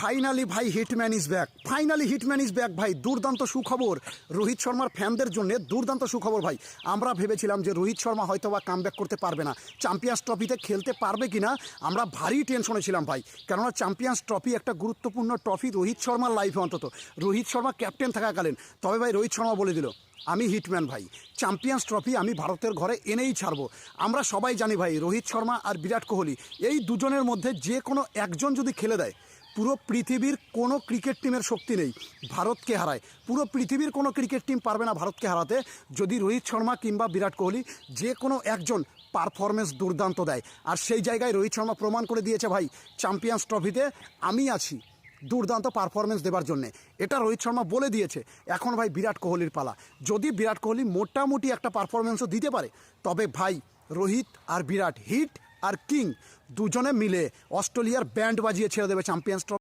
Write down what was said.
Finally ভাই hitman is back finally hitman is back ভাই। দুর্দান্ত সুখবর। রোহিত শর্মার ফ্যানদের জন্য দুর্দান্ত সুখবর, ভাই। আমরা ভেবেছিলাম যে রোহিত শর্মা হয়তো বা কাম করতে পারবে না। চ্যাম্পিয়ন্স ট্রফিতে খেলতে পারবে কি না আমরা ভারী টেনশনে ছিলাম, ভাই। কেননা চ্যাম্পিয়ন্স ট্রফি একটা গুরুত্বপূর্ণ ট্রফি রোহিত শর্মার লাইফে অন্তত। রোহিত শর্মা ক্যাপ্টেন থাকাকালীন। তবে, ভাই, রোহিত শর্মা বলে দিল, আমি হিটম্যান ভাই। চ্যাম্পিয়ন্স ট্রফি আমি ভারতের ঘরে এনেই ছাড়বো। আমরা সবাই জানি, ভাই, রোহিত শর্মা আর বিরাট কোহলি, এই দুজনের মধ্যে যে কোনো একজন যদি খেলে দেয় পুরো পৃথিবীর কোনো ক্রিকেট টিমের শক্তি নেই, ভারতকে হারায়। পুরো পৃথিবীর কোনো ক্রিকেট টিম পারবে না ভারতকে হারাতে, যদি রোহিত শর্মা কিংবা বিরাট কোহলি যে কোনো একজন পারফরমেন্স দুর্দান্ত দেয়। আর সেই জায়গায় রোহিত শর্মা প্রমাণ করে দিয়েছে ভাই, চ্যাম্পিয়ন্স ট্রফিতে আমি আছি দুর্দান্ত পারফরমেন্স দেবার জন্যে। এটা রোহিত শর্মা বলে দিয়েছে, এখন ভাই বিরাট কোহলির পালা। যদি বিরাট কোহলি মোটামুটি একটা পারফরমেন্সও দিতে পারে, তবে ভাই রোহিত আর বিরাট হিট আর কিং দুজনে মিলে অস্ট্রেলিয়ার ব্যান্ড বাজিয়ে ছেড়ে দেবে চ্যাম্পিয়ন্স ট্রফি